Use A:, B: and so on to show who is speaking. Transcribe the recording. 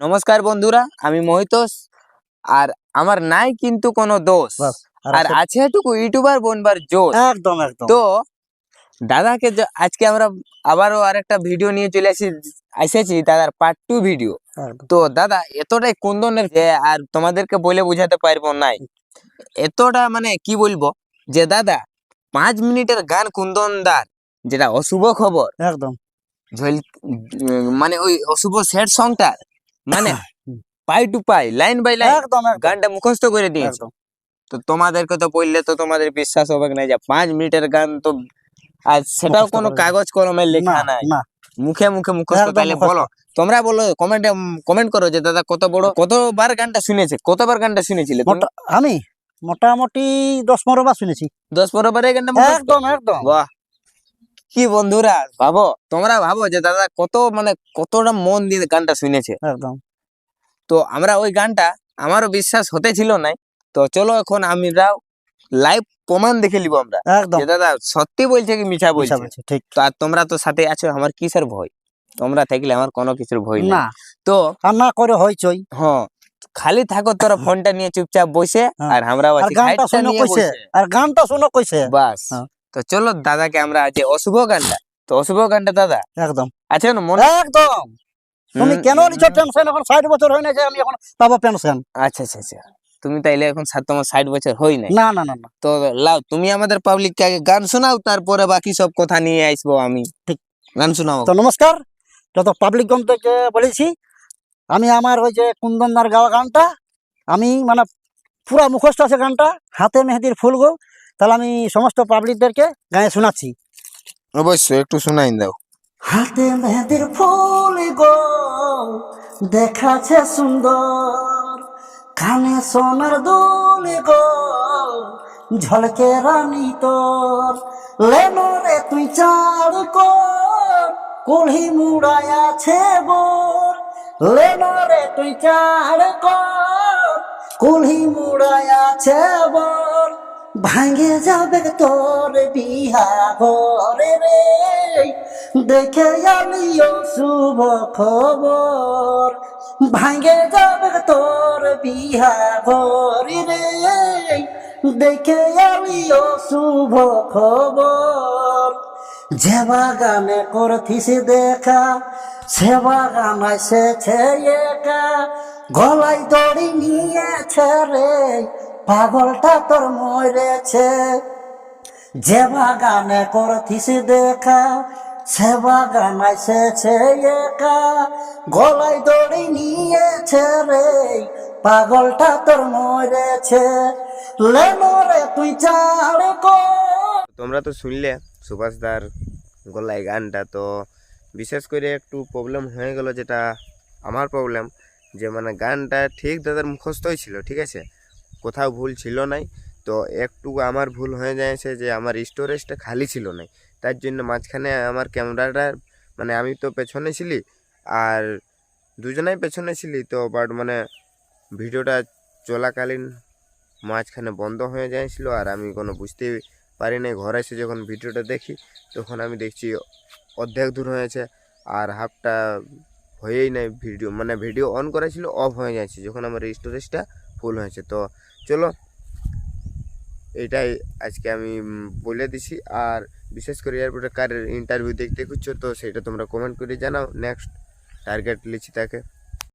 A: নমস্কার বন্ধুরা আমি মহিতোষ আর আমার নাই কিন্তু কোনো দোষ।
B: আর
A: আর
B: আছে-
A: এটুকু ইউটিউবার বনবার জোর
B: একদম একদম।
A: তো দাদাকে আজকে আমরা আবারও আরেকটা ভিডিও নিয়ে চলে আসি এসেছি দাদার পার্ট টু ভিডিও তো দাদা এতটাই কুন্দনের যে আর তোমাদেরকে বলে বোঝাতে পারব নাই। এতটা মানে কি বলব যে দাদা পাঁচ মিনিটের গান কুন্দনদার যেটা অশুভ খবর।
B: একদম।
A: মানে ওই অশুভ সেট সংটা মানে পাই টু পাই লাইন বাই লাইন
B: একদম
A: গানটা মুখস্থ করে দিয়েছ। তো তোমাদেরকে তো বললে তো তোমাদের বিশ্বাস হবে না যে পাঁচ মিনিটের গান তো আর সেটাও কোনো কাগজ কলমে লেখা নাই। মুখে মুখে মুখস্থ তাহলে বলো। তোমরা বলো কমেন্টে কমেন্ট করো যে দাদা কত বড় কতবার গানটা শুনেছে? কতবার গানটা শুনেছিলে
B: আমি? মোটামুটি দশ পনেরো বার শুনেছি।
A: দশ পনেরো বার এই গানটা
B: একদম একদম।
A: বাহ! কি বন্ধুরা ভাবো? তোমরা ভাবো যে দাদা কত মানে কতটা মন দিয়ে গানটা শুনেছে।
B: একদম।
A: তো আমরা ওই গানটা আমারও বিশ্বাস হতে ছিল নাই। তো চলো এখন আমরাও লাইভ প্রমাণ দেখে নিব আমরা।
B: একদম।
A: দাদা সত্যি বলছে কি মিছা
B: মিছা
A: বলছে
B: ঠিক।
A: তো আর তোমরা তো সাথে আছো আমার কিসের ভয়? তোমরা থাকলে আমার কোনো কিছুর ভয়
B: না।
A: তো
B: না করে হইচই
A: হ্যাঁ খালি থাকো তোরা ফোনটা নিয়ে চুপচাপ বসে
B: হ্যাঁ।
A: আর আমরা
B: গানটা শুনে কইছে। আর গানটা শুনে কইছে।
A: বাস।
B: হ্যাঁ।
A: তো চলো দাদাকে আমরা যে অশুভ গানটা তো অশুভ গানটা দাদা।
B: একদম।
A: আছে না মনে?
B: একদম। তুমি কেন নিচ্ছ টেনশন এখন ষাট বছর হয় না যে আমি এখন পাবো পেনশন
A: আচ্ছা আচ্ছা আচ্ছা। তুমি তাইলে এখন সাত তোমার ষাট বছর হই নাই।
B: না না না না।
A: তো লাও তুমি আমাদের পাবলিককে আগে গান শোনাও তারপরে বাকি সব কথা নিয়ে আসব আমি।
B: ঠিক।
A: গান শোনাও।
B: তো নমস্কার। যত পাবলিক থেকে বলেছি আমি আমার ওই যে কুন্দনদার গাওয়া গানটা আমি মানে পুরা মুখস্থ আছে গানটা হাতে মেহেদির ফুল গো তাহলে আমি সমস্ত পাবলিকদেরকে গায়ে শোনাচ্ছি।
A: অবশ্যই একটু শোনাই দাও।
B: হাতে মেহেদির ফুল গো দেখাছে সুন্দর। কানে সোনার দোল গো ঝলকে রানী তোর। লেনো রে তুই চার কর কুলহি মুড়ায় আছে বোর। লেনো রে তুই চার কর কুলহি মুড়ায় আছে বোর। ভাঙে যাবে তোর বিহা ঘরে রে। দেখে আলিও শুভ খবর। ভাঙে যাবে তোর বিহা ঘরে রে। দেখে আলিও শুভ খবর। যে বাগানে করথিস দেখা, সে বাগান এসেছে একা। গলায় দড়ি নিয়েছে রে। পাগলটা তোর মরেছে। যে বাগানে করথিস দেখা, সে বাগান এসেছে একা। গলায় দড়ি নিয়েছে রে, পাগলটা তোর মরেছে। লেনো রে তুই কর।
C: তোমরা তো শুনলে সুভাষদার গলায় গানটা, তো বিশেষ করে একটু প্রবলেম হয়ে গেল যেটা আমার প্রবলেম যে মানে গানটা ঠিক দাদার মুখস্থই ছিল, ঠিক আছে? কোথাও ভুল ছিল নাই। তো একটু আমার ভুল হয়ে যায়ছে যে আমার স্টোরেজটা খালি ছিল নাই। তার জন্য মাঝখানে আমার ক্যামেরাটা মানে আমি তো পেছনে ছিলি আর দুজনাই পেছনে ছিলি তো বাট মানে ভিডিওটা চলাকালীন মাঝখানে বন্ধ হয়ে যাচ্ছিল আর আমি কোনো বুঝতেই পারি নাই। ঘরে এসে যখন ভিডিওটা দেখি, তখন আমি দেখছি অর্ধেক দূর হয়েছে আর হাফটা হয়েই নাই। ভিডিও মানে ভিডিও অন করা ছিল অফ হয়ে যাচ্ছে যখন আমার স্টোরেজটা ফুল হয়েছে। তো চলো, এটাই আজকে আমি বলে দিছি। আর বিশেষ করে এয়ারপোর্টে কারের ইন্টারভিউ দেখতে খুঁজছো, তো সেটা তোমরা কমেন্ট করে জানাও। নেক্সট টার্গেট লিছি তাকে।